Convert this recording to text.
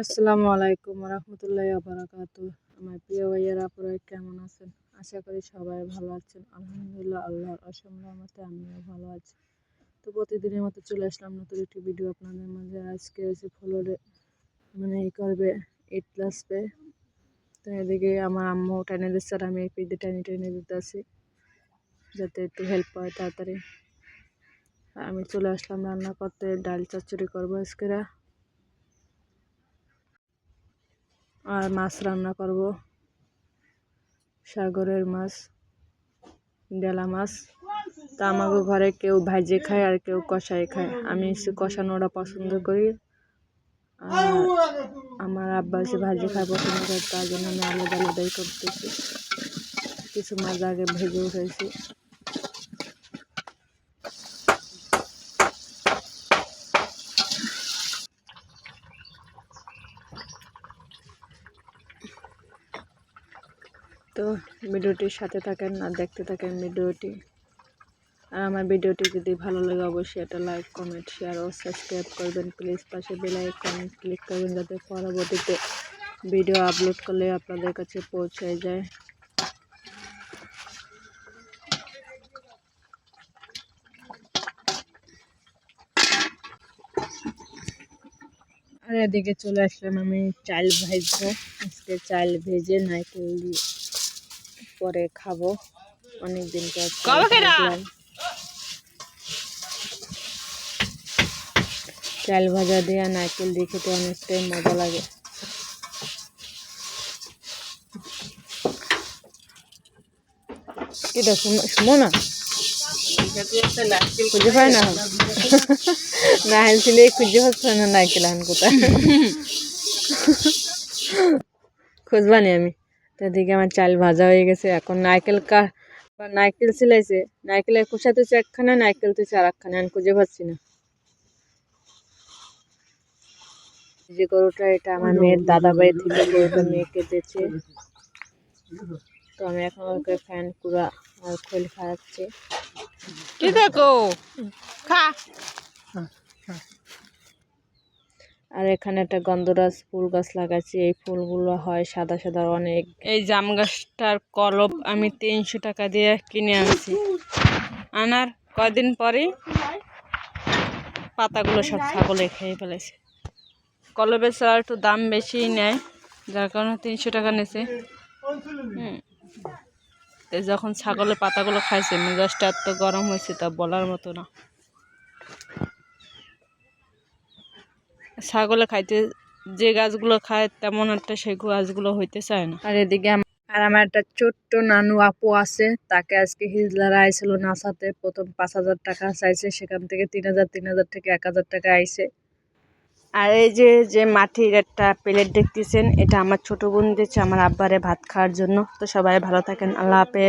আসসালামু আলাইকুম রহমতুল্লাহ বারাকাত আমার প্রিয় ভাইয়েরা আপুরা কেমন আছেন? আশা করি সবাই ভালো আছেন। আলহামদুলিল্লাহ, আল্লাহর অসম রহমতে আমিও ভালো আছি। তো প্রতিদিনের মতো চলে আসলাম নতুন একটি ভিডিও আপনাদের মাঝে। আজকে এসে ফ্লোরে মানে ই করবে এইট প্লাস পে তো এদিকে আমার আম্মু টেনে দিচ্ছে আর আমি এই পিঠে টেনে টেনে দিতে আসি যাতে একটু হেল্প হয় তাড়াতাড়ি। আমি চলে আসলাম রান্না করতে। ডাল চচ্চড়ি করব আজকে আর মাছ রান্না করব। সাগরের মাছ, ডেলা মাছ। তা আমাকে ঘরে কেউ ভাজে খায় আর কেউ কষাই খায়। আমি কষানোটা পছন্দ করি। আর আমার আব্বা এসে ভাজি খায় পছন্দ করে, তার জন্য আমি আলাদা আলাদাই করতেছি। কিছু মাছ আগে ভেজে উঠেছি। তো ভিডিওটির সাথে থাকেন, আর দেখতে থাকেন ভিডিওটি। আর আমার ভিডিওটি যদি ভালো লাগে, অবশ্যই একটা লাইক কমেন্ট শেয়ার ও সাবস্ক্রাইব করবেন। প্লিজ পাশে বেলাই কমেন্ট ক্লিক করবেন, যাতে পরবর্তীতে ভিডিও আপলোড করলে আপনাদের কাছে পৌঁছে যায়। আর এদিকে চলে আসলাম আমি চাল ভাজবো। আজকে চাল ভেজে নাইকেল দিয়ে। পরে খাব। অনেকদিন পর চাল ভাজা দিয়ে নারকেল দিয়ে খেতে অনেকটাই মজা লাগে। কিটা শুনো না? খুঁজে পাই না? নাহেল ছিলে খুঁজে পাচ্ছে না নারকেল আন কোথায় খুঁজবানি আমি? তাদিকে আমার চাল ভাজা হয়ে গেছে। এখন নারকেল কা বা নারকেল সিলাইছে। নারকেলের খোসা তো একখানা নারকেল তো আর একখানা আমি খুঁজে পাচ্ছি না। যে গরুটা এটা আমার মেয়ের দাদা বাড়ি থেকে গরুটা মেয়ে কেটেছে। তো আমি এখন ওকে ফ্যান পুরা আর খোল খাওয়াচ্ছি। কি দেখো? খা। আর এখানে একটা গন্ধরাজ ফুল গাছ লাগাচ্ছি এই ফুলগুলো হয় সাদা সাদা অনেক। এই জাম গাছটার কলপ আমি তিনশো টাকা দিয়ে কিনে আনছি। আনার কয়দিন পরে পাতাগুলো সব ছাগলে খেয়ে ফেলেছে। কলবের ছাড়া একটু দাম বেশিই নেয়, যার কারণে তিনশো টাকা হুম। যখন ছাগলের পাতাগুলো খাইছে, মেজাজটা এত গরম হয়েছে তা বলার মতো না। ছাগলে খাইতে যে গাছগুলো খায় তেমন একটা সেই গাছগুলো হইতে চায় না। আর এদিকে আর আমার একটা ছোট্ট নানু আপু আছে তাকে আজকে হিজলারা আইছিল নাসাতে। প্রথম পাঁচ হাজার টাকা চাইছে সেখান থেকে তিন হাজার তিন হাজার থেকে এক হাজার টাকা আইছে। আর এই যে যে মাটির একটা প্লেট দেখতেছেন এটা আমার ছোট বোন দিচ্ছে আমার আব্বারে ভাত খাওয়ার জন্য। তো সবাই ভালো থাকেন আল্লাহ হাফেজ।